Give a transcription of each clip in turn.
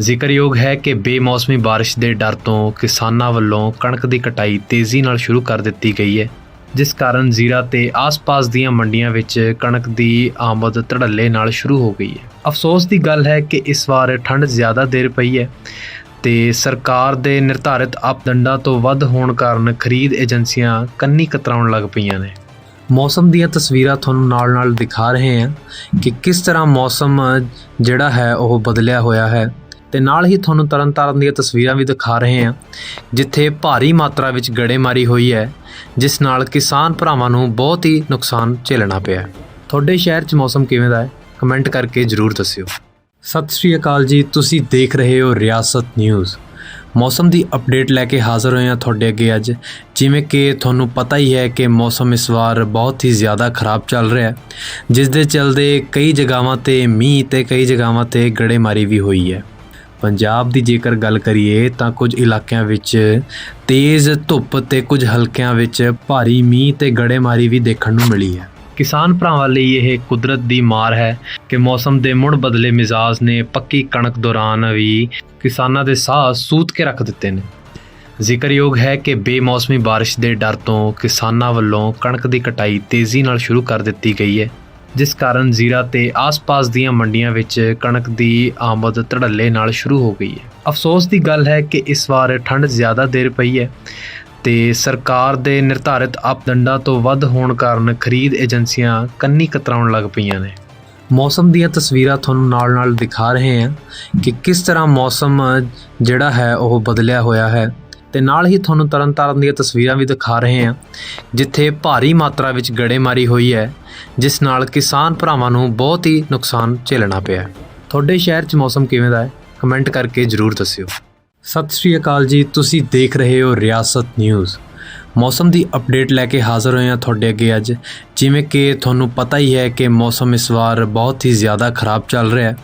ਜ਼ਿਕਰਯੋਗ ਹੈ ਕਿ ਬੇਮੌਸਮੀ ਬਾਰਿਸ਼ ਦੇ ਡਰ ਤੋਂ ਕਿਸਾਨਾਂ ਵੱਲੋਂ ਕਣਕ ਦੀ ਕਟਾਈ ਤੇਜ਼ੀ ਨਾਲ ਸ਼ੁਰੂ ਕਰ ਦਿੱਤੀ ਗਈ ਹੈ, ਜਿਸ ਕਾਰਨ ਜ਼ੀਰਾ ਤੇ ਆਸ-ਪਾਸ ਦੀਆਂ ਮੰਡੀਆਂ ਵਿੱਚ ਕਣਕ ਦੀ ਆਮਦ ਧੜੱਲੇ ਨਾਲ ਸ਼ੁਰੂ ਹੋ ਗਈ ਹੈ। ਅਫਸੋਸ ਦੀ ਗੱਲ ਹੈ ਕਿ ਇਸ ਵਾਰ ਠੰਡ ਜ਼ਿਆਦਾ ਦੇਰ ਪਈ ਹੈ ਤੇ ਸਰਕਾਰ ਦੇ ਨਿਰਧਾਰਿਤ ਆਪਦੰਡਾਂ ਤੋਂ ਵੱਧ ਹੋਣ ਕਾਰਨ ਖਰੀਦ ਏਜੰਸੀਆਂ ਕੰਨੀ ਕਤਰਾਉਣ ਲੱਗ ਪਈਆਂ ਨੇ। ਮੌਸਮ ਦੀਆਂ ਤਸਵੀਰਾਂ ਤੁਹਾਨੂੰ ਨਾਲ-ਨਾਲ ਦਿਖਾ ਰਹੇ ਹਾਂ ਕਿ ਕਿਸ ਤਰ੍ਹਾਂ ਮੌਸਮ ਜਿਹੜਾ ਹੈ ਉਹ ਬਦਲਿਆ ਹੋਇਆ ਹੈ। ਤੇ ਨਾਲ ਹੀ ਤੁਹਾਨੂੰ ਤਰਨਤਾਰਨ ਦੀਆਂ ਤਸਵੀਰਾਂ ਵੀ ਦਿਖਾ ਰਹੇ ਹਾਂ, ਜਿੱਥੇ ਭਾਰੀ ਮਾਤਰਾ ਵਿੱਚ ਗੜੇਮਾਰੀ ਹੋਈ ਹੈ, ਜਿਸ ਨਾਲ ਕਿਸਾਨ ਭਰਾਵਾਂ ਨੂੰ ਬਹੁਤ ਹੀ ਨੁਕਸਾਨ ਝੇਲਣਾ ਪਿਆ ਹੈ। ਤੁਹਾਡੇ ਸ਼ਹਿਰ 'ਚ ਮੌਸਮ ਕਿਵੇਂ ਦਾ ਹੈ? ਕਮੈਂਟ ਕਰਕੇ ਜਰੂਰ ਦੱਸਿਓ। ਸਤਿ ਸ਼੍ਰੀ ਅਕਾਲ ਜੀ, ਤੁਸੀਂ ਦੇਖ ਰਹੇ ਹੋ ਰਿਆਸਤ ਨਿਊਜ਼। ਮੌਸਮ ਦੀ ਅਪਡੇਟ ਲੈ ਕੇ ਹਾਜ਼ਰ ਹੋਏ ਹਾਂ ਤੁਹਾਡੇ ਅੱਗੇ ਅੱਜ, ਜਿਵੇਂ ਕਿ ਤੁਹਾਨੂੰ ਪਤਾ ਹੀ ਹੈ ਕਿ ਮੌਸਮ ਇਸ ਵਾਰ ਬਹੁਤ ਹੀ ਜ਼ਿਆਦਾ ਖਰਾਬ ਚੱਲ ਰਿਹਾ ਹੈ, ਜਿਸ ਦੇ ਚਲਦੇ ਕਈ ਜਗ੍ਹਾਵਾਂ ਤੇ ਮੀਂਹ ਤੇ ਕਈ ਜਗ੍ਹਾਵਾਂ ਤੇ ਗੜੇਮਾਰੀ ਵੀ ਹੋਈ ਹੈ। ਪੰਜਾਬ ਦੀ ਜੇਕਰ ਗੱਲ ਕਰੀਏ ਤਾਂ ਕੁਝ ਇਲਾਕਿਆਂ ਵਿੱਚ ਤੇਜ਼ ਧੁੱਪ ਤੇ ਕੁਝ ਹਲਕਿਆਂ ਵਿੱਚ ਭਾਰੀ ਮੀਂਹ ਤੇ ਗੜੇਮਾਰੀ ਵੀ ਦੇਖਣ ਨੂੰ ਮਿਲੀ ਹੈ। ਕਿਸਾਨ ਭਰਾਵਾਂ ਲਈ ਇਹ ਕੁਦਰਤ ਦੀ ਮਾਰ ਹੈ ਕਿ ਮੌਸਮ ਦੇ ਮੁੜ ਬਦਲੇ ਮਿਜ਼ਾਜ ਨੇ ਪੱਕੀ ਕਣਕ ਦੌਰਾਨ ਵੀ ਕਿਸਾਨਾਂ ਦੇ ਸਾਹ ਸੂਤ ਕੇ ਰੱਖ ਦਿੱਤੇ ਨੇ। ਜ਼ਿਕਰਯੋਗ ਹੈ ਕਿ ਬੇਮੌਸਮੀ ਬਾਰਿਸ਼ ਦੇ ਡਰ ਤੋਂ ਕਿਸਾਨਾਂ ਵੱਲੋਂ ਕਣਕ ਦੀ ਕਟਾਈ ਤੇਜ਼ੀ ਨਾਲ ਸ਼ੁਰੂ ਕਰ ਦਿੱਤੀ ਗਈ ਹੈ। ਜਿਸ ਕਾਰਨ ਜ਼ੀਰਾ ਤੇ ਆਸ-ਪਾਸ ਦੀਆਂ ਮੰਡੀਆਂ ਵਿੱਚ ਕਣਕ ਦੀ ਆਮਦ ਧੜੱਲੇ ਨਾਲ ਸ਼ੁਰੂ ਹੋ ਗਈ ਹੈ। ਅਫਸੋਸ ਦੀ ਗੱਲ ਹੈ ਕਿ ਇਸ ਵਾਰ ਠੰਡ ਜ਼ਿਆਦਾ ਦੇਰ ਪਈ ਹੈ ਤੇ ਸਰਕਾਰ ਦੇ ਨਿਰਧਾਰਿਤ ਆਪਦੰਡਾਂ ਤੋਂ ਵੱਧ ਹੋਣ ਕਾਰਨ ਖਰੀਦ ਏਜੰਸੀਆਂ ਕੰਨੀ ਕਤਰਾਉਣ ਲੱਗ ਪਈਆਂ ਨੇ। ਮੌਸਮ ਦੀਆਂ ਤਸਵੀਰਾਂ ਤੁਹਾਨੂੰ ਨਾਲ-ਨਾਲ ਦਿਖਾ ਰਹੇ ਹਾਂ ਕਿ ਕਿਸ ਤਰ੍ਹਾਂ ਮੌਸਮ ਜਿਹੜਾ ਹੈ ਉਹ ਬਦਲਿਆ ਹੋਇਆ ਹੈ। ਤੇ ਨਾਲ ਹੀ ਤੁਹਾਨੂੰ ਤਰਨਤਾਰਨ ਦੀਆਂ ਤਸਵੀਰਾਂ ਵੀ ਦਿਖਾ ਰਹੇ ਹਾਂ, ਜਿੱਥੇ ਭਾਰੀ ਮਾਤਰਾ ਵਿੱਚ ਗੜੇਮਾਰੀ ਹੋਈ ਹੈ, ਜਿਸ ਨਾਲ ਕਿਸਾਨ ਭਰਾਵਾਂ ਨੂੰ ਬਹੁਤ ਹੀ ਨੁਕਸਾਨ ਝੇਲਣਾ ਪਿਆ ਹੈ। ਤੁਹਾਡੇ ਸ਼ਹਿਰ 'ਚ ਮੌਸਮ ਕਿਵੇਂ ਦਾ ਹੈ? ਕਮੈਂਟ ਕਰਕੇ ਜਰੂਰ ਦੱਸਿਓ। ਸਤਿ ਸ਼੍ਰੀ ਅਕਾਲ ਜੀ, ਤੁਸੀਂ ਦੇਖ ਰਹੇ ਹੋ ਰਿਆਸਤ ਨਿਊਜ਼। ਮੌਸਮ ਦੀ ਅਪਡੇਟ ਲੈ ਕੇ ਹਾਜ਼ਰ ਹੋਏ ਹਾਂ ਤੁਹਾਡੇ ਅੱਗੇ ਅੱਜ, ਜਿਵੇਂ ਕਿ ਤੁਹਾਨੂੰ ਪਤਾ ਹੀ ਹੈ ਕਿ ਮੌਸਮ ਇਸ ਵਾਰ ਬਹੁਤ ਹੀ ਜ਼ਿਆਦਾ ਖਰਾਬ ਚੱਲ ਰਿਹਾ ਹੈ,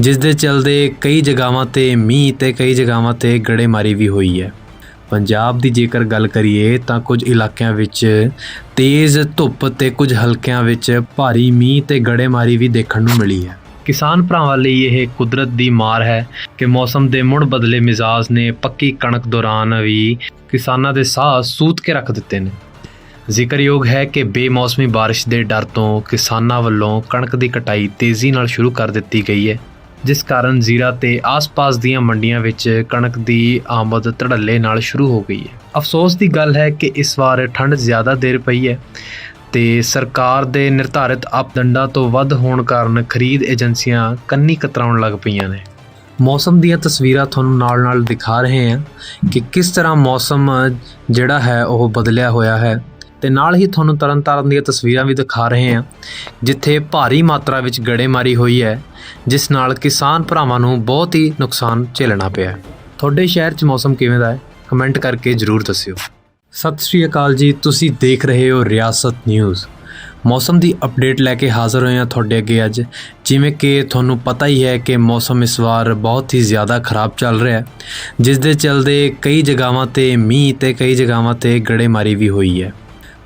ਜਿਸ ਦੇ ਚਲਦੇ ਕਈ ਜਗ੍ਹਾਵਾਂ ਤੇ ਮੀਂਹ ਤੇ ਕਈ ਜਗ੍ਹਾਵਾਂ ਤੇ ਗੜੇਮਾਰੀ ਵੀ ਹੋਈ ਹੈ। ਪੰਜਾਬ ਦੀ ਜੇਕਰ ਗੱਲ ਕਰੀਏ ਤਾਂ ਕੁਝ ਇਲਾਕਿਆਂ ਵਿੱਚ ਤੇਜ਼ ਧੁੱਪ ਤੇ ਕੁਝ ਹਲਕਿਆਂ ਵਿੱਚ ਭਾਰੀ ਮੀਂਹ ਤੇ ਗੜੇਮਾਰੀ ਵੀ ਦੇਖਣ ਨੂੰ ਮਿਲੀ ਹੈ। ਕਿਸਾਨ ਭਰਾਵਾਂ ਲਈ ਇਹ ਕੁਦਰਤ ਦੀ ਮਾਰ ਹੈ ਕਿ ਮੌਸਮ ਦੇ ਮੁੜ ਬਦਲੇ ਮਿਜ਼ਾਜ ਨੇ ਪੱਕੀ ਕਣਕ ਦੌਰਾਨ ਵੀ ਕਿਸਾਨਾਂ ਦੇ ਸਾਹ ਸੂਤ ਕੇ ਰੱਖ ਦਿੱਤੇ ਨੇ। ਜ਼ਿਕਰਯੋਗ ਹੈ ਕਿ ਬੇਮੌਸਮੀ ਬਾਰਿਸ਼ ਦੇ ਡਰ ਤੋਂ ਕਿਸਾਨਾਂ ਵੱਲੋਂ ਕਣਕ ਦੀ ਕਟਾਈ ਤੇਜ਼ੀ ਨਾਲ ਸ਼ੁਰੂ ਕਰ ਦਿੱਤੀ ਗਈ ਹੈ। ਜਿਸ ਕਾਰਨ ਜ਼ੀਰਾ ਤੇ ਆਸ-ਪਾਸ ਦੀਆਂ ਮੰਡੀਆਂ ਵਿੱਚ ਕਣਕ ਦੀ ਆਮਦ ਧੜੱਲੇ ਨਾਲ ਸ਼ੁਰੂ ਹੋ ਗਈ ਹੈ। ਅਫਸੋਸ ਦੀ ਗੱਲ ਹੈ ਕਿ ਇਸ ਵਾਰ ਠੰਡ ਜ਼ਿਆਦਾ ਦੇਰ ਪਈ ਹੈ ਤੇ ਸਰਕਾਰ ਦੇ ਨਿਰਧਾਰਿਤ ਆਪਦੰਡਾਂ ਤੋਂ ਵੱਧ ਹੋਣ ਕਾਰਨ ਖਰੀਦ ਏਜੰਸੀਆਂ ਕੰਨੀ ਕਤਰਾਉਣ ਲੱਗ ਪਈਆਂ ਨੇ। ਮੌਸਮ ਦੀਆਂ ਤਸਵੀਰਾਂ ਤੁਹਾਨੂੰ ਨਾਲ-ਨਾਲ ਦਿਖਾ ਰਹੇ ਹਾਂ ਕਿ ਕਿਸ ਤਰ੍ਹਾਂ ਮੌਸਮ ਜਿਹੜਾ ਹੈ ਉਹ ਬਦਲਿਆ ਹੋਇਆ ਹੈ। ਤੇ ਨਾਲ ਹੀ ਤੁਹਾਨੂੰ ਤਰਨਤਾਰਨ ਦੀਆਂ ਤਸਵੀਰਾਂ ਵੀ ਦਿਖਾ ਰਹੇ ਹਾਂ, ਜਿੱਥੇ ਭਾਰੀ ਮਾਤਰਾ ਵਿੱਚ ਗੜੇਮਾਰੀ ਹੋਈ ਹੈ, ਜਿਸ ਨਾਲ ਕਿਸਾਨ ਭਰਾਵਾਂ ਨੂੰ ਬਹੁਤ ਹੀ ਨੁਕਸਾਨ ਝੇਲਣਾ ਪਿਆ ਹੈ। ਤੁਹਾਡੇ ਸ਼ਹਿਰ 'ਚ ਮੌਸਮ ਕਿਵੇਂ ਦਾ ਹੈ? ਕਮੈਂਟ ਕਰਕੇ ਜਰੂਰ ਦੱਸਿਓ। ਸਤਿ ਸ਼੍ਰੀ ਅਕਾਲ ਜੀ, ਤੁਸੀਂ ਦੇਖ ਰਹੇ ਹੋ ਰਿਆਸਤ ਨਿਊਜ਼। ਮੌਸਮ ਦੀ ਅਪਡੇਟ ਲੈ ਕੇ ਹਾਜ਼ਰ ਹੋਏ ਹਾਂ ਤੁਹਾਡੇ ਅੱਗੇ ਅੱਜ, ਜਿਵੇਂ ਕਿ ਤੁਹਾਨੂੰ ਪਤਾ ਹੀ ਹੈ ਕਿ ਮੌਸਮ ਇਸ ਵਾਰ ਬਹੁਤ ਹੀ ਜ਼ਿਆਦਾ ਖਰਾਬ ਚੱਲ ਰਿਹਾ ਹੈ, ਜਿਸ ਦੇ ਚਲਦੇ ਕਈ ਜਗ੍ਹਾਵਾਂ ਤੇ ਮੀਂਹ ਤੇ ਕਈ ਜਗ੍ਹਾਵਾਂ ਤੇ ਗੜੇਮਾਰੀ ਵੀ ਹੋਈ ਹੈ।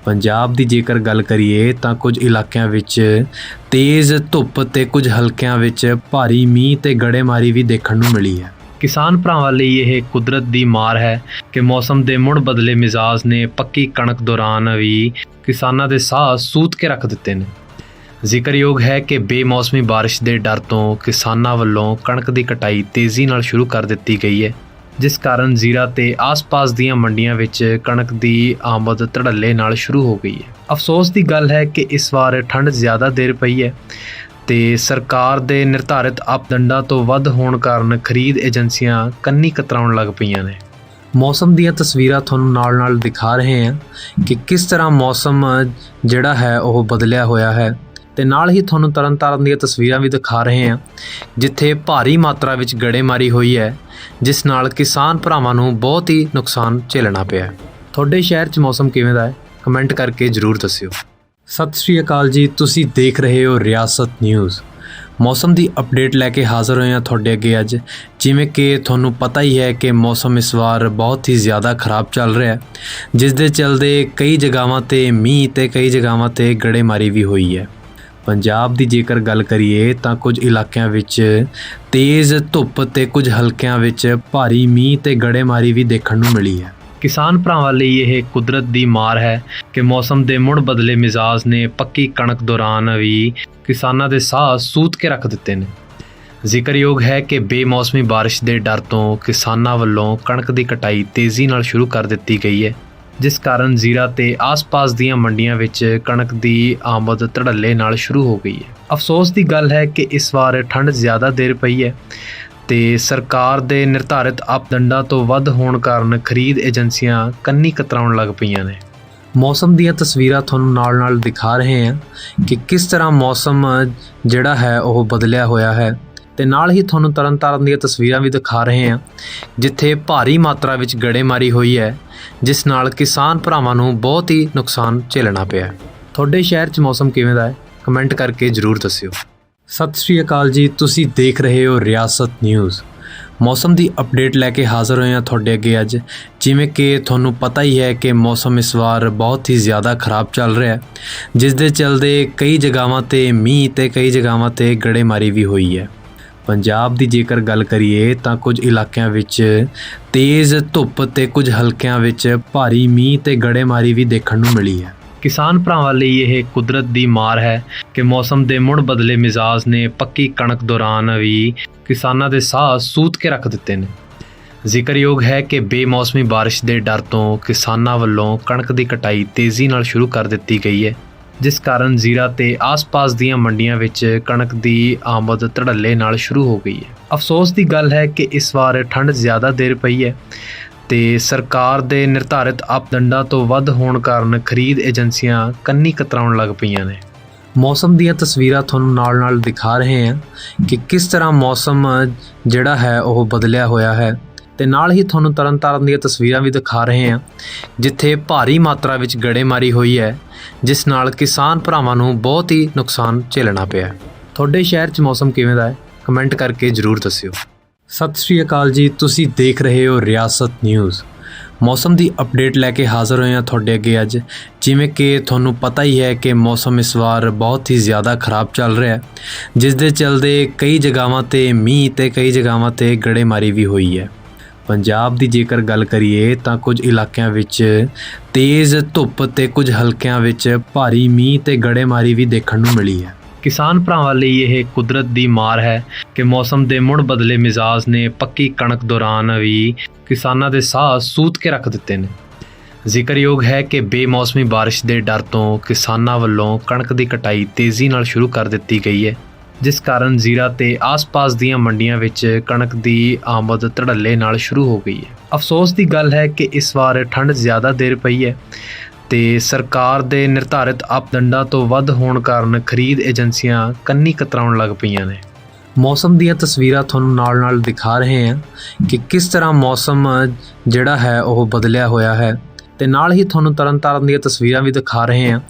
ਪੰਜਾਬ ਦੀ ਜੇਕਰ ਗੱਲ ਕਰੀਏ ਤਾਂ ਕੁਝ ਇਲਾਕਿਆਂ ਵਿੱਚ ਤੇਜ਼ ਧੁੱਪ ਤੇ ਕੁਝ ਹਲਕਿਆਂ ਵਿੱਚ ਭਾਰੀ ਮੀਂਹ ਤੇ ਗੜੇਮਾਰੀ ਵੀ ਦੇਖਣ ਨੂੰ ਮਿਲੀ ਹੈ। ਕਿਸਾਨ ਭਰਾਵਾਂ ਲਈ ਇਹ ਕੁਦਰਤ ਦੀ ਮਾਰ ਹੈ ਕਿ ਮੌਸਮ ਦੇ ਮੁੜ ਬਦਲੇ ਮਿਜ਼ਾਜ ਨੇ ਪੱਕੀ ਕਣਕ ਦੌਰਾਨ ਵੀ ਕਿਸਾਨਾਂ ਦੇ ਸਾਹ ਸੂਤ ਕੇ ਰੱਖ ਦਿੱਤੇ ਨੇ। ਜ਼ਿਕਰਯੋਗ ਹੈ ਕਿ ਬੇਮੌਸਮੀ ਬਾਰਿਸ਼ ਦੇ ਡਰ ਤੋਂ ਕਿਸਾਨਾਂ ਵੱਲੋਂ ਕਣਕ ਦੀ ਕਟਾਈ ਤੇਜ਼ੀ ਨਾਲ ਸ਼ੁਰੂ ਕਰ ਦਿੱਤੀ ਗਈ ਹੈ। ਜਿਸ ਕਾਰਨ ਜ਼ੀਰਾ ਤੇ ਆਸ-ਪਾਸ ਦੀਆਂ ਮੰਡੀਆਂ ਵਿੱਚ ਕਣਕ ਦੀ ਆਮਦ ਧੜੱਲੇ ਨਾਲ ਸ਼ੁਰੂ ਹੋ ਗਈ ਹੈ। ਅਫਸੋਸ ਦੀ ਗੱਲ ਹੈ ਕਿ ਇਸ ਵਾਰ ਠੰਡ ਜ਼ਿਆਦਾ ਦੇਰ ਪਈ ਹੈ ਤੇ ਸਰਕਾਰ ਦੇ ਨਿਰਧਾਰਿਤ ਆਪਦੰਡਾਂ ਤੋਂ ਵੱਧ ਹੋਣ ਕਾਰਨ ਖਰੀਦ ਏਜੰਸੀਆਂ ਕੰਨੀ ਕਤਰਾਉਣ ਲੱਗ ਪਈਆਂ ਨੇ। ਮੌਸਮ ਦੀਆਂ ਤਸਵੀਰਾਂ ਤੁਹਾਨੂੰ ਨਾਲ-ਨਾਲ ਦਿਖਾ ਰਹੇ ਹਾਂ ਕਿ ਕਿਸ ਤਰ੍ਹਾਂ ਮੌਸਮ ਜਿਹੜਾ ਹੈ ਉਹ ਬਦਲਿਆ ਹੋਇਆ ਹੈ ਤੇ ਨਾਲ ਹੀ ਤੁਹਾਨੂੰ ਤਰਨਤਾਰਨ ਦੀਆਂ ਤਸਵੀਰਾਂ ਵੀ ਦਿਖਾ ਰਹੇ ਹਾਂ ਜਿੱਥੇ ਭਾਰੀ ਮਾਤਰਾ ਵਿੱਚ ਗੜੇਮਾਰੀ ਹੋਈ ਹੈ ਜਿਸ ਨਾਲ ਕਿਸਾਨ ਭਰਾਵਾਂ ਨੂੰ ਬਹੁਤ ਹੀ ਨੁਕਸਾਨ ਝੇਲਣਾ ਪਿਆ ਹੈ। ਤੁਹਾਡੇ ਸ਼ਹਿਰ 'ਚ ਮੌਸਮ ਕਿਵੇਂ ਦਾ ਹੈ? ਕਮੈਂਟ ਕਰਕੇ ਜਰੂਰ ਦੱਸਿਓ। ਸਤਿ ਸ਼੍ਰੀ ਅਕਾਲ ਜੀ, ਤੁਸੀਂ ਦੇਖ ਰਹੇ ਹੋ ਰਿਆਸਤ ਨਿਊਜ਼। ਮੌਸਮ ਦੀ ਅਪਡੇਟ ਲੈ ਕੇ ਹਾਜ਼ਰ ਹੋਏ ਹਾਂ ਤੁਹਾਡੇ ਅੱਗੇ ਅੱਜ। ਜਿਵੇਂ ਕਿ ਤੁਹਾਨੂੰ ਪਤਾ ਹੀ ਹੈ ਕਿ ਮੌਸਮ ਇਸ ਵਾਰ ਬਹੁਤ ਹੀ ਜ਼ਿਆਦਾ ਖਰਾਬ ਚੱਲ ਰਿਹਾ ਹੈ। ਜਿਸ ਦੇ ਚਲਦੇ ਕਈ ਜਗ੍ਹਾਵਾਂ ਤੇ ਮੀਂਹ ਤੇ ਕਈ ਜਗ੍ਹਾਵਾਂ ਤੇ ਗੜੇਮਾਰੀ ਵੀ ਹੋਈ ਹੈ। ਪੰਜਾਬ ਦੀ ਜੇਕਰ ਗੱਲ ਕਰੀਏ ਤਾਂ ਕੁਝ ਇਲਾਕਿਆਂ ਵਿੱਚ ਤੇਜ਼ ਧੁੱਪ ਤੇ ਕੁਝ ਹਲਕਿਆਂ ਵਿੱਚ ਭਾਰੀ ਮੀਂਹ ਤੇ ਗੜੇਮਾਰੀ ਵੀ ਦੇਖਣ ਨੂੰ ਮਿਲੀ ਹੈ। ਕਿਸਾਨ ਭਰਾਵਾਂ ਲਈ ਇਹ ਕੁਦਰਤ ਦੀ ਮਾਰ ਹੈ ਕਿ ਮੌਸਮ ਦੇ ਮੁੜ ਬਦਲੇ ਮਿਜ਼ਾਜ ਨੇ ਪੱਕੀ ਕਣਕ ਦੌਰਾਨ ਵੀ ਕਿਸਾਨਾਂ ਦੇ ਸਾਹ ਸੂਤ ਕੇ ਰੱਖ ਦਿੱਤੇ ਨੇ। ਜ਼ਿਕਰਯੋਗ ਹੈ ਕਿ ਬੇਮੌਸਮੀ ਬਾਰਿਸ਼ ਦੇ ਡਰ ਤੋਂ ਕਿਸਾਨਾਂ ਵੱਲੋਂ ਕਣਕ ਦੀ ਕਟਾਈ ਤੇਜ਼ੀ ਨਾਲ ਸ਼ੁਰੂ ਕਰ ਦਿੱਤੀ ਗਈ ਹੈ। ਜਿਸ ਕਾਰਨ ਜ਼ੀਰਾ ਤੇ ਆਸ-ਪਾਸ ਦੀਆਂ ਮੰਡੀਆਂ ਵਿੱਚ ਕਣਕ ਦੀ ਆਮਦ ਧੜੱਲੇ ਨਾਲ ਸ਼ੁਰੂ ਹੋ ਗਈ ਹੈ। ਅਫਸੋਸ ਦੀ ਗੱਲ ਹੈ ਕਿ ਇਸ ਵਾਰ ਠੰਡ ਜ਼ਿਆਦਾ ਦੇਰ ਪਈ ਹੈ ਤੇ ਸਰਕਾਰ ਦੇ ਨਿਰਧਾਰਿਤ ਆਪਦੰਡਾਂ ਤੋਂ ਵੱਧ ਹੋਣ ਕਾਰਨ ਖਰੀਦ ਏਜੰਸੀਆਂ ਕੰਨੀ ਕਤਰਾਉਣ ਲੱਗ ਪਈਆਂ ਨੇ। ਮੌਸਮ ਦੀਆਂ ਤਸਵੀਰਾਂ ਤੁਹਾਨੂੰ ਨਾਲ-ਨਾਲ ਦਿਖਾ ਰਹੇ ਹਾਂ ਕਿ ਕਿਸ ਤਰ੍ਹਾਂ ਮੌਸਮ ਜਿਹੜਾ ਹੈ ਉਹ ਬਦਲਿਆ ਹੋਇਆ ਹੈ ਤੇ ਨਾਲ ਹੀ ਤੁਹਾਨੂੰ ਤਰਨਤਾਰਨ ਦੀਆਂ ਤਸਵੀਰਾਂ ਵੀ ਦਿਖਾ ਰਹੇ ਹਾਂ ਜਿੱਥੇ ਭਾਰੀ ਮਾਤਰਾ ਵਿੱਚ ਗੜੇਮਾਰੀ ਹੋਈ ਹੈ ਜਿਸ ਨਾਲ ਕਿਸਾਨ ਭਰਾਵਾਂ ਨੂੰ ਬਹੁਤ ਹੀ ਨੁਕਸਾਨ ਝੇਲਣਾ ਪਿਆ ਹੈ। ਤੁਹਾਡੇ ਸ਼ਹਿਰ 'ਚ ਮੌਸਮ ਕਿਵੇਂ ਦਾ ਹੈ? ਕਮੈਂਟ ਕਰਕੇ ਜਰੂਰ ਦੱਸਿਓ। ਸਤਿ ਸ਼੍ਰੀ ਅਕਾਲ ਜੀ, ਤੁਸੀਂ ਦੇਖ ਰਹੇ ਹੋ ਰਿਆਸਤ ਨਿਊਜ਼। ਮੌਸਮ ਦੀ ਅਪਡੇਟ ਲੈ ਕੇ ਹਾਜ਼ਰ ਹੋਏ ਹਾਂ ਤੁਹਾਡੇ ਅੱਗੇ ਅੱਜ। ਜਿਵੇਂ ਕਿ ਤੁਹਾਨੂੰ ਪਤਾ ਹੀ ਹੈ ਕਿ ਮੌਸਮ ਇਸ ਵਾਰ ਬਹੁਤ ਹੀ ਜ਼ਿਆਦਾ ਖਰਾਬ ਚੱਲ ਰਿਹਾ ਹੈ। ਜਿਸ ਦੇ ਚਲਦੇ ਕਈ ਜਗ੍ਹਾਵਾਂ ਤੇ ਮੀਂਹ ਤੇ ਕਈ ਜਗ੍ਹਾਵਾਂ ਤੇ ਗੜੇਮਾਰੀ ਵੀ ਹੋਈ ਹੈ। ਪੰਜਾਬ ਦੀ ਜੇਕਰ ਗੱਲ ਕਰੀਏ ਤਾਂ ਕੁਝ ਇਲਾਕਿਆਂ ਵਿੱਚ ਤੇਜ਼ ਧੁੱਪ ਤੇ ਕੁਝ ਹਲਕਿਆਂ ਵਿੱਚ ਭਾਰੀ ਮੀਂਹ ਤੇ ਗੜੇਮਾਰੀ ਵੀ ਦੇਖਣ ਨੂੰ ਮਿਲੀ ਹੈ। ਕਿਸਾਨ ਭਰਾਵਾਂ ਲਈ ਇਹ ਕੁਦਰਤ ਦੀ ਮਾਰ ਹੈ ਕਿ ਮੌਸਮ ਦੇ ਮੁੜ ਬਦਲੇ ਮਿਜ਼ਾਜ ਨੇ ਪੱਕੀ ਕਣਕ ਦੌਰਾਨ ਵੀ ਕਿਸਾਨਾਂ ਦੇ ਸਾਹ ਸੂਤ ਕੇ ਰੱਖ ਦਿੱਤੇ ਨੇ। ਜ਼ਿਕਰਯੋਗ ਹੈ ਕਿ ਬੇਮੌਸਮੀ ਬਾਰਿਸ਼ ਦੇ ਡਰ ਤੋਂ ਕਿਸਾਨਾਂ ਵੱਲੋਂ ਕਣਕ ਦੀ ਕਟਾਈ ਤੇਜ਼ੀ ਨਾਲ ਸ਼ੁਰੂ ਕਰ ਦਿੱਤੀ ਗਈ ਹੈ। ਜਿਸ ਕਾਰਨ ਜ਼ੀਰਾ ਤੇ ਆਸ-ਪਾਸ ਦੀਆਂ ਮੰਡੀਆਂ ਵਿੱਚ ਕਣਕ ਦੀ ਆਮਦ ਧੜੱਲੇ ਨਾਲ ਸ਼ੁਰੂ ਹੋ ਗਈ ਹੈ। ਅਫਸੋਸ ਦੀ ਗੱਲ ਹੈ ਕਿ ਇਸ ਵਾਰ ਠੰਡ ਜ਼ਿਆਦਾ ਦੇਰ ਪਈ ਹੈ ਤੇ ਸਰਕਾਰ ਦੇ ਨਿਰਧਾਰਿਤ ਆਪਦੰਡਾਂ ਤੋਂ ਵੱਧ ਹੋਣ ਕਾਰਨ ਖਰੀਦ ਏਜੰਸੀਆਂ ਕੰਨੀ ਕਤਰਾਉਣ ਲੱਗ ਪਈਆਂ ਨੇ। ਮੌਸਮ ਦੀਆਂ ਤਸਵੀਰਾਂ ਤੁਹਾਨੂੰ ਨਾਲ-ਨਾਲ ਦਿਖਾ ਰਹੇ ਹਾਂ ਕਿ ਕਿਸ ਤਰ੍ਹਾਂ ਮੌਸਮ ਜਿਹੜਾ ਹੈ ਉਹ ਬਦਲਿਆ ਹੋਇਆ ਹੈ। ਤੇ ਨਾਲ ਹੀ ਤੁਹਾਨੂੰ ਤਰਨਤਾਰਨ ਦੀਆਂ ਤਸਵੀਰਾਂ ਵੀ ਦਿਖਾ ਰਹੇ ਹਾਂ, ਜਿੱਥੇ ਭਾਰੀ ਮਾਤਰਾ ਵਿੱਚ ਗੜੇਮਾਰੀ ਹੋਈ ਹੈ, ਜਿਸ ਨਾਲ ਕਿਸਾਨ ਭਰਾਵਾਂ ਨੂੰ ਬਹੁਤ ਹੀ ਨੁਕਸਾਨ ਝੇਲਣਾ ਪਿਆ ਤੁਹਾਡੇ ਸ਼ਹਿਰ 'ਚ ਮੌਸਮ ਕਿਵੇਂ ਦਾ ਹੈ? ਕਮੈਂਟ ਕਰਕੇ ਜਰੂਰ ਦੱਸਿਓ। ਸਤਿ ਸ਼੍ਰੀ ਅਕਾਲ ਜੀ, ਤੁਸੀਂ ਦੇਖ ਰਹੇ ਹੋ ਰਿਆਸਤ ਨਿਊਜ਼। ਮੌਸਮ ਦੀ ਅਪਡੇਟ ਲੈ ਕੇ ਹਾਜ਼ਰ ਹੋਏ ਹਾਂ ਤੁਹਾਡੇ ਅੱਗੇ ਅੱਜ। ਜਿਵੇਂ ਕਿ ਤੁਹਾਨੂੰ ਪਤਾ ਹੀ ਹੈ ਕਿ ਮੌਸਮ ਇਸ ਵਾਰ ਬਹੁਤ ਹੀ ਜ਼ਿਆਦਾ ਖਰਾਬ ਚੱਲ ਰਿਹਾ ਹੈ, ਜਿਸ ਦੇ ਚਲਦੇ ਕਈ ਜਗ੍ਹਾਵਾਂ ਤੇ ਮੀਂਹ ਤੇ ਕਈ ਜਗ੍ਹਾਵਾਂ ਤੇ ਗੜੇਮਾਰੀ ਵੀ ਹੋਈ ਹੈ। ਪੰਜਾਬ ਦੀ ਜੇਕਰ ਗੱਲ ਕਰੀਏ ਤਾਂ ਕੁਝ ਇਲਾਕਿਆਂ ਵਿੱਚ ਤੇਜ਼ ਧੁੱਪ ਤੇ ਕੁਝ ਹਲਕਿਆਂ ਵਿੱਚ ਭਾਰੀ ਮੀਂਹ ਤੇ ਗੜੇਮਾਰੀ ਵੀ ਦੇਖਣ ਨੂੰ ਮਿਲੀ ਹੈ। ਕਿਸਾਨ ਭਰਾਵਾਂ ਲਈ ਇਹ ਕੁਦਰਤ ਦੀ ਮਾਰ ਹੈ ਕਿ ਮੌਸਮ ਦੇ ਮੁੜ ਬਦਲੇ ਮਿਜ਼ਾਜ ਨੇ ਪੱਕੀ ਕਣਕ ਦੌਰਾਨ ਵੀ ਕਿਸਾਨਾਂ ਦੇ ਸਾਹ ਸੂਤ ਕੇ ਰੱਖ ਦਿੱਤੇ ਨੇ। ਜ਼ਿਕਰਯੋਗ ਹੈ ਕਿ ਬੇਮੌਸਮੀ ਬਾਰਿਸ਼ ਦੇ ਡਰ ਤੋਂ ਕਿਸਾਨਾਂ ਵੱਲੋਂ ਕਣਕ ਦੀ ਕਟਾਈ ਤੇਜ਼ੀ ਨਾਲ ਸ਼ੁਰੂ ਕਰ ਦਿੱਤੀ ਗਈ ਹੈ। ਜਿਸ ਕਾਰਨ ਜ਼ੀਰਾ ਤੇ ਆਸ-ਪਾਸ ਦੀਆਂ ਮੰਡੀਆਂ ਵਿੱਚ ਕਣਕ ਦੀ ਆਮਦ ਧੜੱਲੇ ਨਾਲ ਸ਼ੁਰੂ ਹੋ ਗਈ ਹੈ। ਅਫਸੋਸ ਦੀ ਗੱਲ ਹੈ ਕਿ ਇਸ ਵਾਰ ਠੰਡ ਜ਼ਿਆਦਾ ਦੇਰ ਪਈ ਹੈ ਤੇ ਸਰਕਾਰ ਦੇ ਨਿਰਧਾਰਿਤ ਆਪਦੰਡਾਂ ਤੋਂ ਵੱਧ ਹੋਣ ਕਾਰਨ ਖਰੀਦ ਏਜੰਸੀਆਂ ਕੰਨੀ ਕਤਰਾਉਣ ਲੱਗ ਪਈਆਂ ਨੇ। ਮੌਸਮ ਦੀਆਂ ਤਸਵੀਰਾਂ ਤੁਹਾਨੂੰ ਨਾਲ-ਨਾਲ ਦਿਖਾ ਰਹੇ ਹਾਂ ਕਿ ਕਿਸ ਤਰ੍ਹਾਂ ਮੌਸਮ ਜਿਹੜਾ ਹੈ ਉਹ ਬਦਲਿਆ ਹੋਇਆ ਹੈ ਤੇ ਨਾਲ ਹੀ ਤੁਹਾਨੂੰ ਤਰਨਤਾਰਨ ਦੀਆਂ ਤਸਵੀਰਾਂ ਵੀ ਦਿਖਾ ਰਹੇ ਹਾਂ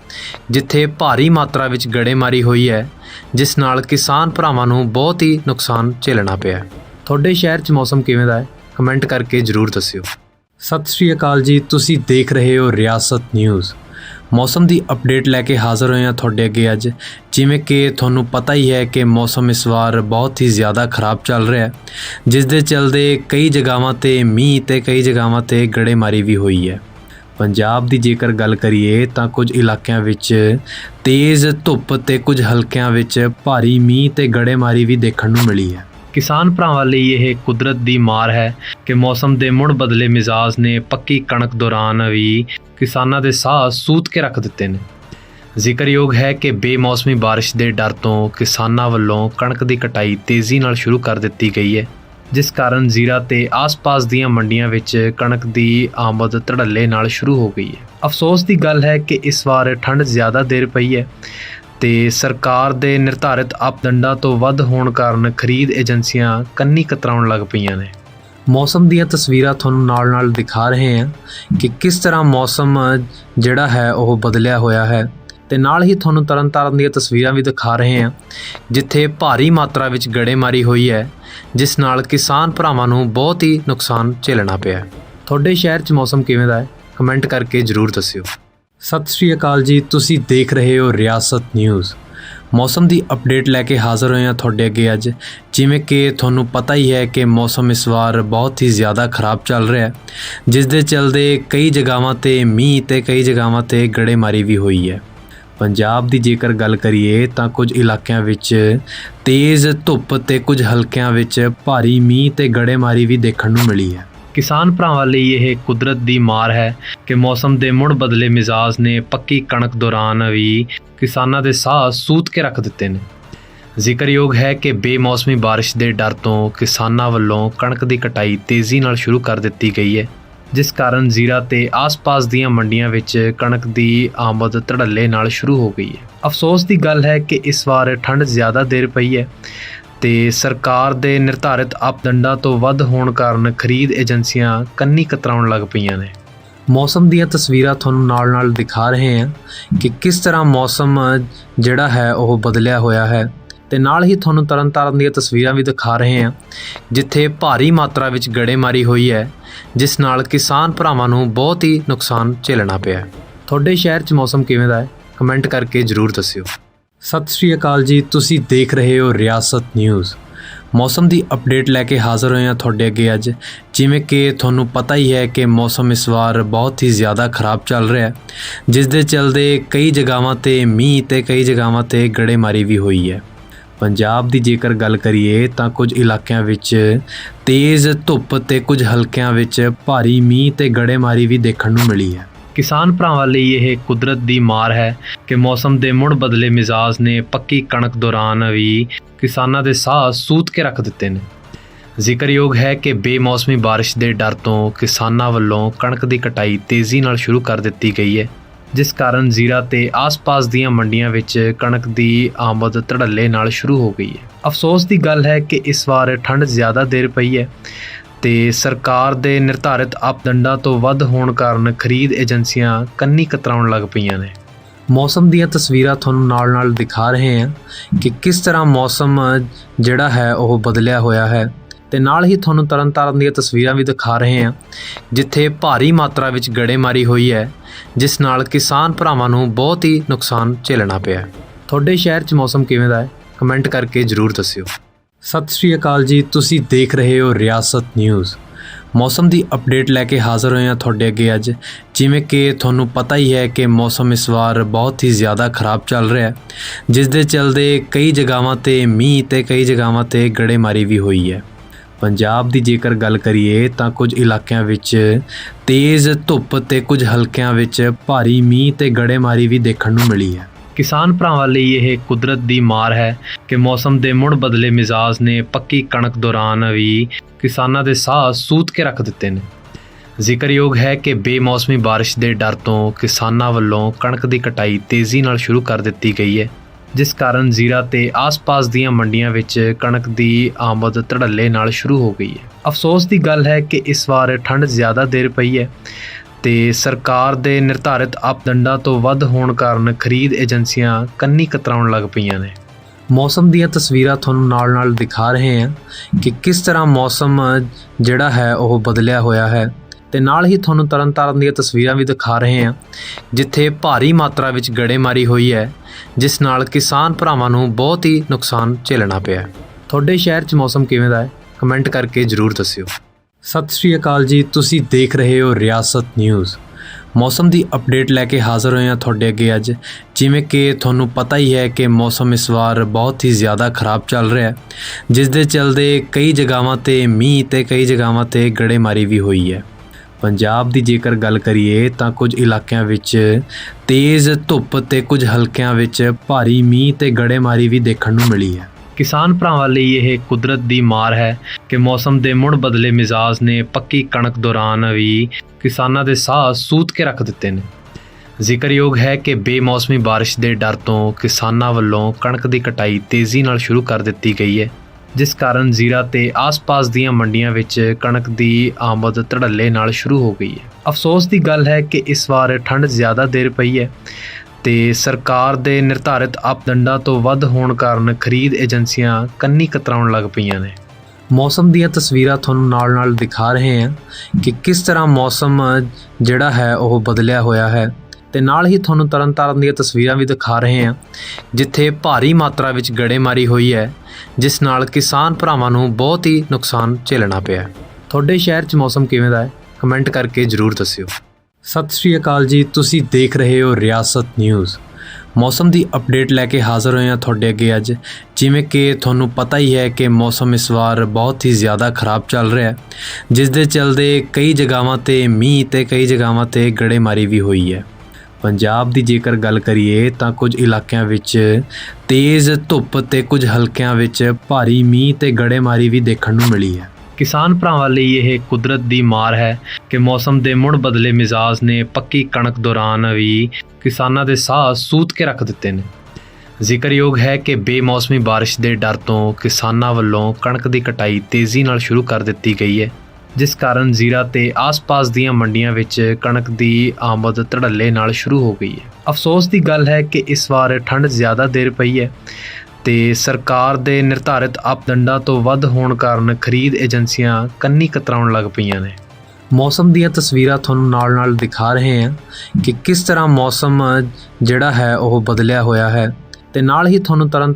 ਜਿੱਥੇ ਭਾਰੀ ਮਾਤਰਾ ਵਿੱਚ ਗੜੇਮਾਰੀ ਹੋਈ ਹੈ ਜਿਸ ਨਾਲ ਕਿਸਾਨ ਭਰਾਵਾਂ ਨੂੰ ਬਹੁਤ ਹੀ ਨੁਕਸਾਨ ਝੇਲਣਾ ਪਿਆ ਤੁਹਾਡੇ ਸ਼ਹਿਰ 'ਚ ਮੌਸਮ ਕਿਵੇਂ ਦਾ ਹੈ? ਕਮੈਂਟ ਕਰਕੇ ਜਰੂਰ ਦੱਸਿਓ। ਸਤਿ ਸ਼੍ਰੀ ਅਕਾਲ ਜੀ, ਤੁਸੀਂ ਦੇਖ ਰਹੇ ਹੋ ਰਿਆਸਤ ਨਿਊਜ਼। ਮੌਸਮ ਦੀ ਅਪਡੇਟ ਲੈ ਕੇ ਹਾਜ਼ਰ ਹੋਏ ਹਾਂ ਤੁਹਾਡੇ ਅੱਗੇ ਅੱਜ। ਜਿਵੇਂ ਕਿ ਤੁਹਾਨੂੰ ਪਤਾ ਹੀ ਹੈ ਕਿ ਮੌਸਮ ਇਸ ਵਾਰ ਬਹੁਤ ਹੀ ਜ਼ਿਆਦਾ ਖਰਾਬ ਚੱਲ ਰਿਹਾ ਹੈ। ਜਿਸ ਦੇ ਚਲਦੇ ਕਈ ਜਗ੍ਹਾਵਾਂ ਤੇ ਮੀਂਹ ਤੇ ਕਈ ਜਗ੍ਹਾਵਾਂ ਤੇ ਗੜੇਮਾਰੀ ਵੀ ਹੋਈ ਹੈ। ਪੰਜਾਬ ਦੀ ਜੇਕਰ ਗੱਲ ਕਰੀਏ ਤਾਂ ਕੁਝ ਇਲਾਕਿਆਂ ਵਿੱਚ ਤੇਜ਼ ਧੁੱਪ ਤੇ ਕੁਝ ਹਲਕਿਆਂ ਵਿੱਚ ਭਾਰੀ ਮੀਂਹ ਤੇ ਗੜੇਮਾਰੀ ਵੀ ਦੇਖਣ ਨੂੰ ਮਿਲੀ ਹੈ। ਕਿਸਾਨ ਭਰਾਵਾਂ ਲਈ ਇਹ ਕੁਦਰਤ ਦੀ ਮਾਰ ਹੈ ਕਿ ਮੌਸਮ ਦੇ ਮੁੜ ਬਦਲੇ ਮਿਜ਼ਾਜ ਨੇ ਪੱਕੀ ਕਣਕ ਦੌਰਾਨ ਵੀ ਕਿਸਾਨਾਂ ਦੇ ਸਾਹ ਸੂਤ ਕੇ ਰੱਖ ਦਿੱਤੇ ਨੇ। ਜ਼ਿਕਰਯੋਗ ਹੈ ਕਿ ਬੇਮੌਸਮੀ ਬਾਰਿਸ਼ ਦੇ ਡਰ ਤੋਂ ਕਿਸਾਨਾਂ ਵੱਲੋਂ ਕਣਕ ਦੀ ਕਟਾਈ ਤੇਜ਼ੀ ਨਾਲ ਸ਼ੁਰੂ ਕਰ ਦਿੱਤੀ ਗਈ ਹੈ। ਜਿਸ ਕਾਰਨ ਜ਼ੀਰਾ ਤੇ ਆਸ-ਪਾਸ ਦੀਆਂ ਮੰਡੀਆਂ ਵਿੱਚ ਕਣਕ ਦੀ ਆਮਦ ਧੜੱਲੇ ਨਾਲ ਸ਼ੁਰੂ ਹੋ ਗਈ ਹੈ। ਅਫਸੋਸ ਦੀ ਗੱਲ ਹੈ ਕਿ ਇਸ ਵਾਰ ਠੰਡ ਜ਼ਿਆਦਾ ਦੇਰ ਪਈ ਹੈ ਤੇ ਸਰਕਾਰ ਦੇ ਨਿਰਧਾਰਿਤ ਆਪਦੰਡਾਂ ਤੋਂ ਵੱਧ ਹੋਣ ਕਾਰਨ ਖਰੀਦ ਏਜੰਸੀਆਂ ਕੰਨੀ ਕਤਰਾਉਣ ਲੱਗ ਪਈਆਂ ਨੇ। ਮੌਸਮ ਦੀਆਂ ਤਸਵੀਰਾਂ ਤੁਹਾਨੂੰ ਨਾਲ-ਨਾਲ ਦਿਖਾ ਰਹੇ ਹਾਂ ਕਿ ਕਿਸ ਤਰ੍ਹਾਂ ਮੌਸਮ ਜਿਹੜਾ ਹੈ ਉਹ ਬਦਲਿਆ ਹੋਇਆ ਹੈ। ਤੇ ਨਾਲ ਹੀ ਤੁਹਾਨੂੰ ਤਰਨਤਾਰਨ ਦੀਆਂ ਤਸਵੀਰਾਂ ਵੀ ਦਿਖਾ ਰਹੇ ਹਾਂ, ਜਿੱਥੇ ਭਾਰੀ ਮਾਤਰਾ ਵਿੱਚ ਗੜੇਮਾਰੀ ਹੋਈ ਹੈ, ਜਿਸ ਨਾਲ ਕਿਸਾਨ ਭਰਾਵਾਂ ਨੂੰ ਬਹੁਤ ਹੀ ਨੁਕਸਾਨ ਝੇਲਣਾ ਪਿਆ ਤੁਹਾਡੇ ਸ਼ਹਿਰ 'ਚ ਮੌਸਮ ਕਿਵੇਂ ਦਾ ਹੈ? ਕਮੈਂਟ ਕਰਕੇ ਜਰੂਰ ਦੱਸਿਓ। ਸਤਿ ਸ਼੍ਰੀ ਅਕਾਲ ਜੀ, ਤੁਸੀਂ ਦੇਖ ਰਹੇ ਹੋ ਰਿਆਸਤ ਨਿਊਜ਼। ਮੌਸਮ ਦੀ ਅਪਡੇਟ ਲੈ ਕੇ ਹਾਜ਼ਰ ਹੋਏ ਹਾਂ ਤੁਹਾਡੇ ਅੱਗੇ ਅੱਜ। ਜਿਵੇਂ ਕਿ ਤੁਹਾਨੂੰ ਪਤਾ ਹੀ ਹੈ ਕਿ ਮੌਸਮ ਇਸ ਵਾਰ ਬਹੁਤ ਹੀ ਜ਼ਿਆਦਾ ਖਰਾਬ ਚੱਲ ਰਿਹਾ ਹੈ, ਜਿਸ ਦੇ ਚਲਦੇ ਕਈ ਜਗ੍ਹਾਵਾਂ ਤੇ ਮੀਂਹ ਤੇ ਕਈ ਜਗ੍ਹਾਵਾਂ ਤੇ ਗੜੇਮਾਰੀ ਵੀ ਹੋਈ ਹੈ। ਪੰਜਾਬ ਦੀ ਜੇਕਰ ਗੱਲ ਕਰੀਏ ਤਾਂ ਕੁਝ ਇਲਾਕਿਆਂ ਵਿੱਚ ਤੇਜ਼ ਧੁੱਪ ਤੇ ਕੁਝ ਹਲਕਿਆਂ ਵਿੱਚ ਭਾਰੀ ਮੀਂਹ ਤੇ ਗੜੇਮਾਰੀ ਵੀ ਦੇਖਣ ਨੂੰ ਮਿਲੀ ਹੈ। ਕਿਸਾਨ ਭਰਾਵਾਂ ਲਈ ਇਹ ਕੁਦਰਤ ਦੀ ਮਾਰ ਹੈ ਕਿ ਮੌਸਮ ਦੇ ਮੁੜ ਬਦਲੇ ਮਿਜ਼ਾਜ ਨੇ ਪੱਕੀ ਕਣਕ ਦੌਰਾਨ ਵੀ ਕਿਸਾਨਾਂ ਦੇ ਸਾਹ ਸੂਤ ਕੇ ਰੱਖ ਦਿੱਤੇ ਨੇ। ਜ਼ਿਕਰਯੋਗ ਹੈ ਕਿ ਬੇਮੌਸਮੀ ਬਾਰਿਸ਼ ਦੇ ਡਰ ਤੋਂ ਕਿਸਾਨਾਂ ਵੱਲੋਂ ਕਣਕ ਦੀ ਕਟਾਈ ਤੇਜ਼ੀ ਨਾਲ ਸ਼ੁਰੂ ਕਰ ਦਿੱਤੀ ਗਈ ਹੈ। ਜਿਸ ਕਾਰਨ ਜ਼ੀਰਾ ਤੇ ਆਸ-ਪਾਸ ਦੀਆਂ ਮੰਡੀਆਂ ਵਿੱਚ ਕਣਕ ਦੀ ਆਮਦ ਧੜੱਲੇ ਨਾਲ ਸ਼ੁਰੂ ਹੋ ਗਈ ਹੈ। ਅਫਸੋਸ ਦੀ ਗੱਲ ਹੈ ਕਿ ਇਸ ਵਾਰ ਠੰਡ ਜ਼ਿਆਦਾ ਦੇਰ ਪਈ ਹੈ ਤੇ ਸਰਕਾਰ ਦੇ ਨਿਰਧਾਰਿਤ ਆਪਦੰਡਾਂ ਤੋਂ ਵੱਧ ਹੋਣ ਕਾਰਨ ਖਰੀਦ ਏਜੰਸੀਆਂ ਕੰਨੀ ਕਤਰਾਉਣ ਲੱਗ ਪਈਆਂ ਨੇ। ਮੌਸਮ ਦੀਆਂ ਤਸਵੀਰਾਂ ਤੁਹਾਨੂੰ ਨਾਲ-ਨਾਲ ਦਿਖਾ ਰਹੇ ਹਾਂ ਕਿ ਕਿਸ ਤਰ੍ਹਾਂ ਮੌਸਮ ਜਿਹੜਾ ਹੈ ਉਹ ਬਦਲਿਆ ਹੋਇਆ ਹੈ ਤੇ ਨਾਲ ਹੀ ਤੁਹਾਨੂੰ ਤਰਨਤਾਰਨ ਦੀਆਂ ਤਸਵੀਰਾਂ ਵੀ ਦਿਖਾ ਰਹੇ ਹਾਂ ਜਿੱਥੇ ਭਾਰੀ ਮਾਤਰਾ ਵਿੱਚ ਗੜੇਮਾਰੀ ਹੋਈ ਹੈ ਜਿਸ ਨਾਲ ਕਿਸਾਨ ਭਰਾਵਾਂ ਨੂੰ ਬਹੁਤ ਹੀ ਨੁਕਸਾਨ ਝੇਲਣਾ ਪਿਆ ਤੁਹਾਡੇ ਸ਼ਹਿਰ 'ਚ ਮੌਸਮ ਕਿਵੇਂ ਦਾ ਹੈ? ਕਮੈਂਟ ਕਰਕੇ ਜਰੂਰ ਦੱਸਿਓ। ਸਤਿ ਸ਼੍ਰੀ ਅਕਾਲ ਜੀ, ਤੁਸੀਂ ਦੇਖ ਰਹੇ ਹੋ ਰਿਆਸਤ ਨਿਊਜ਼। ਮੌਸਮ ਦੀ ਅਪਡੇਟ ਲੈ ਕੇ ਹਾਜ਼ਰ ਹੋਏ ਹਾਂ ਤੁਹਾਡੇ ਅੱਗੇ ਅੱਜ। ਜਿਵੇਂ ਕਿ ਤੁਹਾਨੂੰ ਪਤਾ ਹੀ ਹੈ ਕਿ ਮੌਸਮ ਇਸ ਵਾਰ ਬਹੁਤ ਹੀ ਜ਼ਿਆਦਾ ਖਰਾਬ ਚੱਲ ਰਿਹਾ ਹੈ, ਜਿਸ ਦੇ ਚਲਦੇ ਕਈ ਜਗ੍ਹਾਵਾਂ ਤੇ ਮੀਂਹ ਤੇ ਕਈ ਜਗ੍ਹਾਵਾਂ ਤੇ ਗੜੇਮਾਰੀ ਵੀ ਹੋਈ ਹੈ। ਪੰਜਾਬ ਦੀ ਜੇਕਰ ਗੱਲ ਕਰੀਏ ਤਾਂ ਕੁਝ ਇਲਾਕਿਆਂ ਵਿੱਚ ਤੇਜ਼ ਧੁੱਪ ਤੇ ਕੁਝ ਹਲਕਿਆਂ ਵਿੱਚ ਭਾਰੀ ਮੀਂਹ ਤੇ ਗੜੇਮਾਰੀ ਵੀ ਦੇਖਣ ਨੂੰ ਮਿਲੀ ਹੈ। ਕਿਸਾਨ ਭਰਾਵਾਂ ਲਈ ਇਹ ਕੁਦਰਤ ਦੀ ਮਾਰ ਹੈ ਕਿ ਮੌਸਮ ਦੇ ਮੁੜ ਬਦਲੇ ਮਿਜ਼ਾਜ ਨੇ ਪੱਕੀ ਕਣਕ ਦੌਰਾਨ ਵੀ ਕਿਸਾਨਾਂ ਦੇ ਸਾਹ ਸੂਤ ਕੇ ਰੱਖ ਦਿੱਤੇ ਨੇ। ਜ਼ਿਕਰਯੋਗ ਹੈ ਕਿ ਬੇਮੌਸਮੀ ਬਾਰਿਸ਼ ਦੇ ਡਰ ਤੋਂ ਕਿਸਾਨਾਂ ਵੱਲੋਂ ਕਣਕ ਦੀ ਕਟਾਈ ਤੇਜ਼ੀ ਨਾਲ ਸ਼ੁਰੂ ਕਰ ਦਿੱਤੀ ਗਈ ਹੈ। ਜਿਸ ਕਾਰਨ ਜ਼ੀਰਾ ਤੇ ਆਸ-ਪਾਸ ਦੀਆਂ ਮੰਡੀਆਂ ਵਿੱਚ ਕਣਕ ਦੀ ਆਮਦ ਧੜੱਲੇ ਨਾਲ ਸ਼ੁਰੂ ਹੋ ਗਈ ਹੈ। ਅਫਸੋਸ ਦੀ ਗੱਲ ਹੈ ਕਿ ਇਸ ਵਾਰ ਠੰਡ ਜ਼ਿਆਦਾ ਦੇਰ ਪਈ ਹੈ ਤੇ ਸਰਕਾਰ ਦੇ ਨਿਰਧਾਰਿਤ ਆਪਦੰਡਾਂ ਤੋਂ ਵੱਧ ਹੋਣ ਕਾਰਨ ਖਰੀਦ ਏਜੰਸੀਆਂ ਕੰਨੀ ਕਤਰਾਉਣ ਲੱਗ ਪਈਆਂ ਨੇ। ਮੌਸਮ ਦੀਆਂ ਤਸਵੀਰਾਂ ਤੁਹਾਨੂੰ ਨਾਲ-ਨਾਲ ਦਿਖਾ ਰਹੇ ਹਾਂ ਕਿ ਕਿਸ ਤਰ੍ਹਾਂ ਮੌਸਮ ਜਿਹੜਾ ਹੈ ਉਹ ਬਦਲਿਆ ਹੋਇਆ ਹੈ। ਤੇ ਨਾਲ ਹੀ ਤੁਹਾਨੂੰ ਤਰਨਤਾਰਨ ਦੀਆਂ ਤਸਵੀਰਾਂ ਵੀ ਦਿਖਾ ਰਹੇ ਹਾਂ, ਜਿੱਥੇ ਭਾਰੀ ਮਾਤਰਾ ਵਿੱਚ ਗੜੇਮਾਰੀ ਹੋਈ ਹੈ, ਜਿਸ ਨਾਲ ਕਿਸਾਨ ਭਰਾਵਾਂ ਨੂੰ ਬਹੁਤ ਹੀ ਨੁਕਸਾਨ ਝੇਲਣਾ ਪਿਆ ਤੁਹਾਡੇ ਸ਼ਹਿਰ 'ਚ ਮੌਸਮ ਕਿਵੇਂ ਦਾ ਹੈ? ਕਮੈਂਟ ਕਰਕੇ ਜਰੂਰ ਦੱਸਿਓ। ਸਤਿ ਸ਼੍ਰੀ ਅਕਾਲ ਜੀ, ਤੁਸੀਂ ਦੇਖ ਰਹੇ ਹੋ ਰਿਆਸਤ ਨਿਊਜ਼। ਮੌਸਮ ਦੀ ਅਪਡੇਟ ਲੈ ਕੇ ਹਾਜ਼ਰ ਹੋਏ ਹਾਂ ਤੁਹਾਡੇ ਅੱਗੇ ਅੱਜ, ਜਿਵੇਂ ਕਿ ਤੁਹਾਨੂੰ ਪਤਾ ਹੀ ਹੈ ਕਿ ਮੌਸਮ ਇਸ ਵਾਰ ਬਹੁਤ ਹੀ ਜ਼ਿਆਦਾ ਖਰਾਬ ਚੱਲ ਰਿਹਾ ਹੈ, ਜਿਸ ਦੇ ਚਲਦੇ ਕਈ ਜਗ੍ਹਾਵਾਂ ਤੇ ਮੀਂਹ ਤੇ ਕਈ ਜਗ੍ਹਾਵਾਂ ਤੇ ਗੜੇਮਾਰੀ ਵੀ ਹੋਈ ਹੈ। ਪੰਜਾਬ ਦੀ ਜੇਕਰ ਗੱਲ ਕਰੀਏ ਤਾਂ ਕੁਝ ਇਲਾਕਿਆਂ ਵਿੱਚ ਤੇਜ਼ ਧੁੱਪ ਤੇ ਕੁਝ ਹਲਕਿਆਂ ਵਿੱਚ ਭਾਰੀ ਮੀਂਹ ਤੇ ਗੜੇਮਾਰੀ ਵੀ ਦੇਖਣ ਨੂੰ ਮਿਲੀ ਹੈ। ਕਿਸਾਨ ਭਰਾਵਾਂ ਲਈ ਇਹ ਕੁਦਰਤ ਦੀ ਮਾਰ ਹੈ ਕਿ ਮੌਸਮ ਦੇ ਮੁੜ ਬਦਲੇ ਮਿਜ਼ਾਜ ਨੇ ਪੱਕੀ ਕਣਕ ਦੌਰਾਨ ਵੀ ਕਿਸਾਨਾਂ ਦੇ ਸਾਹ ਸੂਤ ਕੇ ਰੱਖ ਦਿੱਤੇ ਨੇ। ਜ਼ਿਕਰਯੋਗ ਹੈ ਕਿ ਬੇਮੌਸਮੀ ਬਾਰਿਸ਼ ਦੇ ਡਰ ਤੋਂ ਕਿਸਾਨਾਂ ਵੱਲੋਂ ਕਣਕ ਦੀ ਕਟਾਈ ਤੇਜ਼ੀ ਨਾਲ ਸ਼ੁਰੂ ਕਰ ਦਿੱਤੀ ਗਈ ਹੈ। ਜਿਸ ਕਾਰਨ ਜ਼ੀਰਾ ਤੇ ਆਸ-ਪਾਸ ਦੀਆਂ ਮੰਡੀਆਂ ਵਿੱਚ ਕਣਕ ਦੀ ਆਮਦ ਧੜੱਲੇ ਨਾਲ ਸ਼ੁਰੂ ਹੋ ਗਈ ਹੈ। ਅਫਸੋਸ ਦੀ ਗੱਲ ਹੈ ਕਿ ਇਸ ਵਾਰ ਠੰਡ ਜ਼ਿਆਦਾ ਦੇਰ ਪਈ ਹੈ ਤੇ ਸਰਕਾਰ ਦੇ ਨਿਰਧਾਰਿਤ ਆਪਦੰਡਾਂ ਤੋਂ ਵੱਧ ਹੋਣ ਕਾਰਨ ਖਰੀਦ ਏਜੰਸੀਆਂ ਕੰਨੀ ਕਤਰਾਉਣ ਲੱਗ ਪਈਆਂ ਨੇ। ਮੌਸਮ ਦੀਆਂ ਤਸਵੀਰਾਂ ਤੁਹਾਨੂੰ ਨਾਲ-ਨਾਲ ਦਿਖਾ ਰਹੇ ਹਾਂ ਕਿ ਕਿਸ ਤਰ੍ਹਾਂ ਮੌਸਮ ਜਿਹੜਾ ਹੈ ਉਹ ਬਦਲਿਆ ਹੋਇਆ ਹੈ। ਤੇ ਨਾਲ ਹੀ ਤੁਹਾਨੂੰ ਤਰਨਤਾਰਨ ਦੀਆਂ ਤਸਵੀਰਾਂ ਵੀ ਦਿਖਾ ਰਹੇ ਹਾਂ, ਜਿੱਥੇ ਭਾਰੀ ਮਾਤਰਾ ਵਿੱਚ ਗੜੇਮਾਰੀ ਹੋਈ ਹੈ, ਜਿਸ ਨਾਲ ਕਿਸਾਨ ਭਰਾਵਾਂ ਨੂੰ ਬਹੁਤ ਹੀ ਨੁਕਸਾਨ ਝੇਲਣਾ ਪਿਆ ਤੁਹਾਡੇ ਸ਼ਹਿਰ 'ਚ ਮੌਸਮ ਕਿਵੇਂ ਦਾ ਹੈ? ਕਮੈਂਟ ਕਰਕੇ ਜਰੂਰ ਦੱਸਿਓ। ਸਤਿ ਸ਼੍ਰੀ ਅਕਾਲ ਜੀ, ਤੁਸੀਂ ਦੇਖ ਰਹੇ ਹੋ ਰਿਆਸਤ ਨਿਊਜ਼। ਮੌਸਮ ਦੀ ਅਪਡੇਟ ਲੈ ਕੇ ਹਾਜ਼ਰ ਹੋਏ ਹਾਂ ਤੁਹਾਡੇ ਅੱਗੇ ਅੱਜ, ਜਿਵੇਂ ਕਿ ਤੁਹਾਨੂੰ ਪਤਾ ਹੀ ਹੈ ਕਿ ਮੌਸਮ ਇਸ ਵਾਰ ਬਹੁਤ ਹੀ ਜ਼ਿਆਦਾ ਖਰਾਬ ਚੱਲ ਰਿਹਾ ਹੈ, ਜਿਸ ਦੇ ਚਲਦੇ ਕਈ ਜਗ੍ਹਾਵਾਂ ਤੇ ਮੀਂਹ ਤੇ ਕਈ ਜਗ੍ਹਾਵਾਂ ਤੇ ਗੜੇਮਾਰੀ ਵੀ ਹੋਈ ਹੈ। ਪੰਜਾਬ ਦੀ ਜੇਕਰ ਗੱਲ ਕਰੀਏ ਤਾਂ ਕੁਝ ਇਲਾਕਿਆਂ ਵਿੱਚ ਤੇਜ਼ ਧੁੱਪ ਤੇ ਕੁਝ ਹਲਕਿਆਂ ਵਿੱਚ ਭਾਰੀ ਮੀਂਹ ਤੇ ਗੜੇਮਾਰੀ ਵੀ ਦੇਖਣ ਨੂੰ ਮਿਲੀ ਹੈ। ਕਿਸਾਨ ਭਰਾਵਾਂ ਲਈ ਇਹ ਕੁਦਰਤ ਦੀ ਮਾਰ ਹੈ ਕਿ ਮੌਸਮ ਦੇ ਮੁੜ ਬਦਲੇ ਮਿਜ਼ਾਜ ਨੇ ਪੱਕੀ ਕਣਕ ਦੌਰਾਨ ਵੀ ਕਿਸਾਨਾਂ ਦੇ ਸਾਹ ਸੂਤ ਕੇ ਰੱਖ ਦਿੱਤੇ ਨੇ। ਜ਼ਿਕਰਯੋਗ ਹੈ ਕਿ ਬੇਮੌਸਮੀ ਬਾਰਿਸ਼ ਦੇ ਡਰ ਤੋਂ ਕਿਸਾਨਾਂ ਵੱਲੋਂ ਕਣਕ ਦੀ ਕਟਾਈ ਤੇਜ਼ੀ ਨਾਲ ਸ਼ੁਰੂ ਕਰ ਦਿੱਤੀ ਗਈ ਹੈ। ਜਿਸ ਕਾਰਨ ਜ਼ੀਰਾ ਤੇ ਆਸ-ਪਾਸ ਦੀਆਂ ਮੰਡੀਆਂ ਵਿੱਚ ਕਣਕ ਦੀ ਆਮਦ ਧੜੱਲੇ ਨਾਲ ਸ਼ੁਰੂ ਹੋ ਗਈ ਹੈ। ਅਫਸੋਸ ਦੀ ਗੱਲ ਹੈ ਕਿ ਇਸ ਵਾਰ ਠੰਡ ਜ਼ਿਆਦਾ ਦੇਰ ਪਈ ਹੈ ਤੇ ਸਰਕਾਰ ਦੇ ਨਿਰਧਾਰਿਤ ਆਪਦੰਡਾਂ ਤੋਂ ਵੱਧ ਹੋਣ ਕਾਰਨ ਖਰੀਦ ਏਜੰਸੀਆਂ ਕੰਨੀ ਕਤਰਾਉਣ ਲੱਗ ਪਈਆਂ ਨੇ। ਮੌਸਮ ਦੀਆਂ ਤਸਵੀਰਾਂ ਤੁਹਾਨੂੰ ਨਾਲ-ਨਾਲ ਦਿਖਾ ਰਹੇ ਹਾਂ ਕਿ ਕਿਸ ਤਰ੍ਹਾਂ ਮੌਸਮ ਜਿਹੜਾ ਹੈ ਉਹ ਬਦਲਿਆ ਹੋਇਆ ਹੈ ਤੇ ਨਾਲ ਹੀ ਤੁਹਾਨੂੰ ਤਰਨਤਾਰਨ ਦੀਆਂ ਤਸਵੀਰਾਂ ਵੀ ਦਿਖਾ ਰਹੇ ਹਾਂ ਜਿੱਥੇ ਭਾਰੀ ਮਾਤਰਾ ਵਿੱਚ ਗੜੇਮਾਰੀ ਹੋਈ ਹੈ ਜਿਸ ਨਾਲ ਕਿਸਾਨ ਭਰਾਵਾਂ ਨੂੰ ਬਹੁਤ ਹੀ ਨੁਕਸਾਨ ਝੇਲਣਾ ਪਿਆ ਤੁਹਾਡੇ ਸ਼ਹਿਰ 'ਚ ਮੌਸਮ ਕਿਵੇਂ ਦਾ ਹੈ? ਕਮੈਂਟ ਕਰਕੇ ਜਰੂਰ ਦੱਸਿਓ। ਸਤਿ ਸ਼੍ਰੀ ਅਕਾਲ ਜੀ, ਤੁਸੀਂ ਦੇਖ ਰਹੇ ਹੋ ਰਿਆਸਤ ਨਿਊਜ਼। ਮੌਸਮ ਦੀ ਅਪਡੇਟ ਲੈ ਕੇ ਹਾਜ਼ਰ ਹੋਏ ਹਾਂ ਤੁਹਾਡੇ ਅੱਗੇ ਅੱਜ। ਜਿਵੇਂ ਕਿ ਤੁਹਾਨੂੰ ਪਤਾ ਹੀ ਹੈ ਕਿ ਮੌਸਮ ਇਸ ਵਾਰ ਬਹੁਤ ਹੀ ਜ਼ਿਆਦਾ ਖਰਾਬ ਚੱਲ ਰਿਹਾ ਹੈ, ਜਿਸ ਦੇ ਚਲਦੇ ਕਈ ਜਗ੍ਹਾਵਾਂ ਤੇ ਮੀਂਹ ਤੇ ਕਈ ਜਗ੍ਹਾਵਾਂ ਤੇ ਗੜੇਮਾਰੀ ਵੀ ਹੋਈ ਹੈ। ਪੰਜਾਬ ਦੀ ਜੇਕਰ ਗੱਲ ਕਰੀਏ ਤਾਂ ਕੁਝ ਇਲਾਕਿਆਂ ਵਿੱਚ ਤੇਜ਼ ਧੁੱਪ ਤੇ ਕੁਝ ਹਲਕਿਆਂ ਵਿੱਚ ਭਾਰੀ ਮੀਂਹ ਤੇ ਗੜੇਮਾਰੀ ਵੀ ਦੇਖਣ ਨੂੰ ਮਿਲੀ ਹੈ। ਕਿਸਾਨ ਭਰਾਵਾਂ ਲਈ ਇਹ ਕੁਦਰਤ ਦੀ ਮਾਰ ਹੈ ਕਿ ਮੌਸਮ ਦੇ ਮੁੜ ਬਦਲੇ ਮਿਜ਼ਾਜ ਨੇ ਪੱਕੀ ਕਣਕ ਦੌਰਾਨ ਵੀ ਕਿਸਾਨਾਂ ਦੇ ਸਾਹ ਸੂਤ ਕੇ ਰੱਖ ਦਿੱਤੇ ਨੇ। ਜ਼ਿਕਰਯੋਗ ਹੈ ਕਿ ਬੇਮੌਸਮੀ ਬਾਰਿਸ਼ ਦੇ ਡਰ ਤੋਂ ਕਿਸਾਨਾਂ ਵੱਲੋਂ ਕਣਕ ਦੀ ਕਟਾਈ ਤੇਜ਼ੀ ਨਾਲ ਸ਼ੁਰੂ ਕਰ ਦਿੱਤੀ ਗਈ ਹੈ। ਜਿਸ ਕਾਰਨ ਜ਼ੀਰਾ ਤੇ ਆਸ-ਪਾਸ ਦੀਆਂ ਮੰਡੀਆਂ ਵਿੱਚ ਕਣਕ ਦੀ ਆਮਦ ਧੜੱਲੇ ਨਾਲ ਸ਼ੁਰੂ ਹੋ ਗਈ ਹੈ। ਅਫਸੋਸ ਦੀ ਗੱਲ ਹੈ ਕਿ ਇਸ ਵਾਰ ਠੰਡ ਜ਼ਿਆਦਾ ਦੇਰ ਪਈ ਹੈ ਤੇ ਸਰਕਾਰ ਦੇ ਨਿਰਧਾਰਿਤ ਆਪਦੰਡਾਂ ਤੋਂ ਵੱਧ ਹੋਣ ਕਾਰਨ ਖਰੀਦ ਏਜੰਸੀਆਂ ਕੰਨੀ ਕਤਰਾਉਣ ਲੱਗ ਪਈਆਂ ਨੇ। ਮੌਸਮ ਦੀਆਂ ਤਸਵੀਰਾਂ ਤੁਹਾਨੂੰ ਨਾਲ-ਨਾਲ ਦਿਖਾ ਰਹੇ ਹਾਂ ਕਿ ਕਿਸ ਤਰ੍ਹਾਂ ਮੌਸਮ ਜਿਹੜਾ ਹੈ ਉਹ ਬਦਲਿਆ ਹੋਇਆ ਹੈ ਤੇ ਨਾਲ ਹੀ ਤੁਹਾਨੂੰ ਤੁਰੰਤ